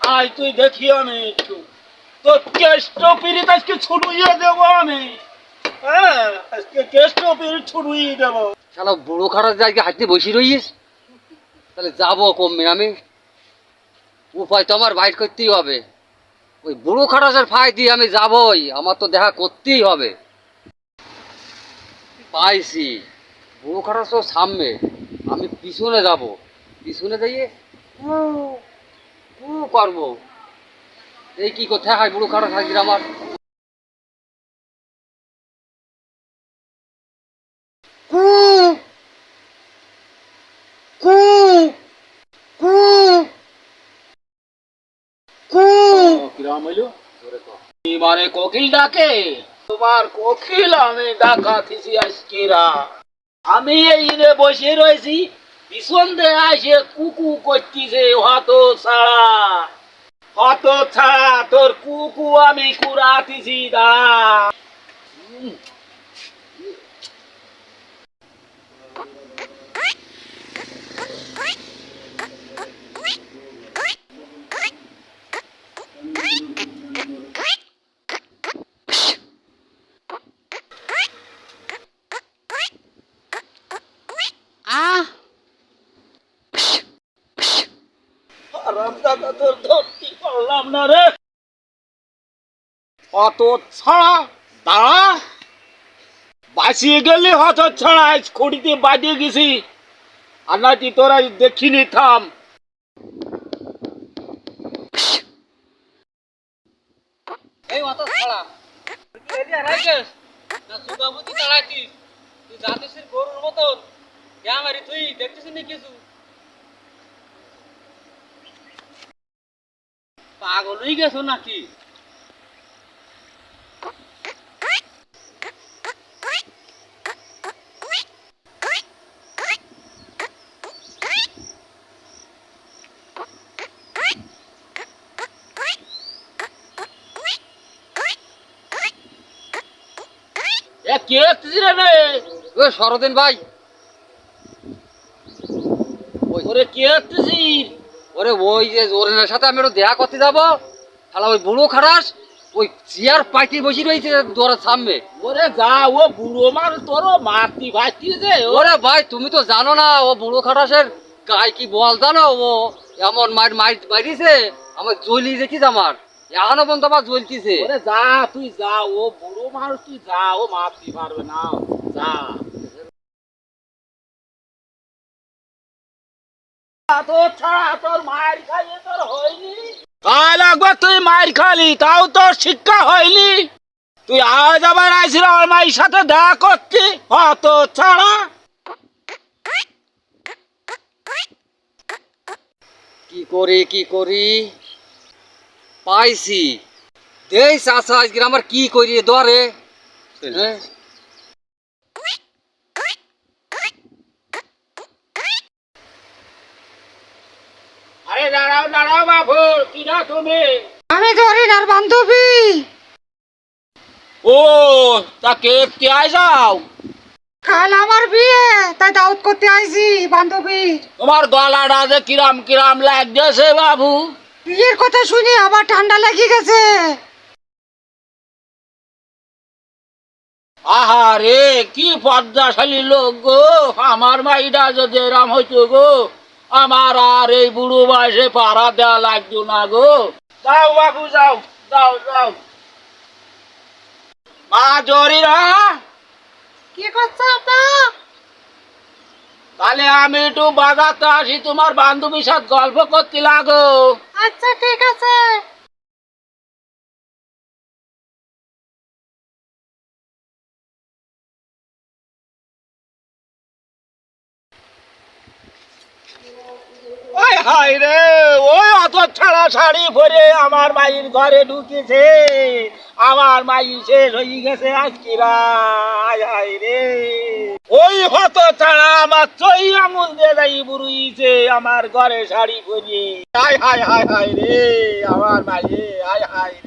আয় তুই দেখি আমি একটু। তোর কেষ্ট পিরিত আজকে ছুড়ুইয়ে দেবো আমি। হ্যাঁ বুড়ো খারাপ বসে রইস? তাহলে যাব কমবে আমি উপায় তো আমার বাইর করতেই হবে। ওই বুড়ো খারাসের ফাই দিয়ে আমি যাবই, আমার তো দেখা করতেই হবে। পাইছি। বুড়ো খারাস সামনে, আমি পিছনে যাব। পিছনে যাইয়ে কু কু করব। এই কি করতে হয় বুড়ো আমার। কু কু কু কু কিরাম হইল? মানে কোকিল ডাকে তোমার কোকিল আমি ডাকা থিসি আজকিরা আমি এইনে বসে রয়েছি পিছন আসে কুকু করতিছে হত ছাড়া হত ছাড়া তোর কুকু আমি কুড়াতিছি দা। রামদাদা তোর ধরতে পারলাম না রে। অত ছাড়া, দাঁড়া। বাঁচিয়ে গেলে হত ছাড়া, আজ খড়িতে বাজিয়ে গেছি। আর নাকি তোরা দেখিনি, থাম। এই তুই জাতিসের গরুর মতন। আমারি তুই দেখতেছিস না কিছু? পাগল হয়ে গেছো নাকি? কে আসছিস রে ও ভাই। কে আসছিস ওরে ওই যে ওরেনের সাথে আমি একটু দেখা করতে যাব। তাহলে ওই বুড়ো খারাস ওই চেয়ার পাইতে বসে রয়েছে দোয়ারের সামনে। ওরে যা ও বুড়ো মানুষ তোর মারতি ভাইতি যে ওরে ভাই তুমি তো জানো না ও বুড়ো খারাসের গায়ে কি বল জানো ও? এমন মার মার বাইরেছে আমার জ্বলি দেখিস আমার। এখনও পর্যন্ত আমার জ্বলতিছে ওরে যা তুই যা ও বুড়ো মানুষ তুই যা ও মারতে পারবে না। যা। তো ছাড়া তোর মায়ের খাইয়ে তোর হয়নি। কাল একবার তুই মায়ের খালি তাও তোর শিক্ষা হয়নি। তুই আজ আবার আমার মায়ের সাথে দেখা করছি অত ছাড়া। কি করি কি করি? পাইছি। দেই চাচা আজকে আমার কি করি দরে হ্যাঁ আরে দাঁড়াও দাঁড়াও বাবু কি না তুমি? আমি ধরিনার বান্ধবী। ও তা কে আয় যাও? কাল আমার বিয়ে তাই দাউদ করতে আইছি বান্ধবী। তোমার গলাটা যে কিরাম কিরাম লাগতেছে বাবু। বিয়ের কথা শুনে আবার ঠান্ডা লেগে গেছে। আহারে কি পদ্মাশালী লোক গো আমার মাইটা যদি এরাম হইতো গো। আমার আর এই বুড়ো বয়সে পাড়া দেওয়া লাগতো না গো। যাও বাবু যাও যাও যাও। মা জরিরা কি করছ তাহলে আমি একটু বাজারতে আসি তোমার বান্ধবীর সাথে গল্প করতে লাগো। আচ্ছা ঠিক আছে। হাই রে, ওই অত ছাড়া শাড়ি পরে আমার মায়ের ঘরে ঢুকেছে। আমার মাই শেষ হয়ে গেছে আজকিরা হাই রে। ওই হত ছাড়া আমার চই আমুল দিয়ে যাই বুড়ুইছে আমার ঘরে শাড়ি পরিয়ে। হাই হাই হাই হাই রে, আমার মাইয়ে হাই হাই রে।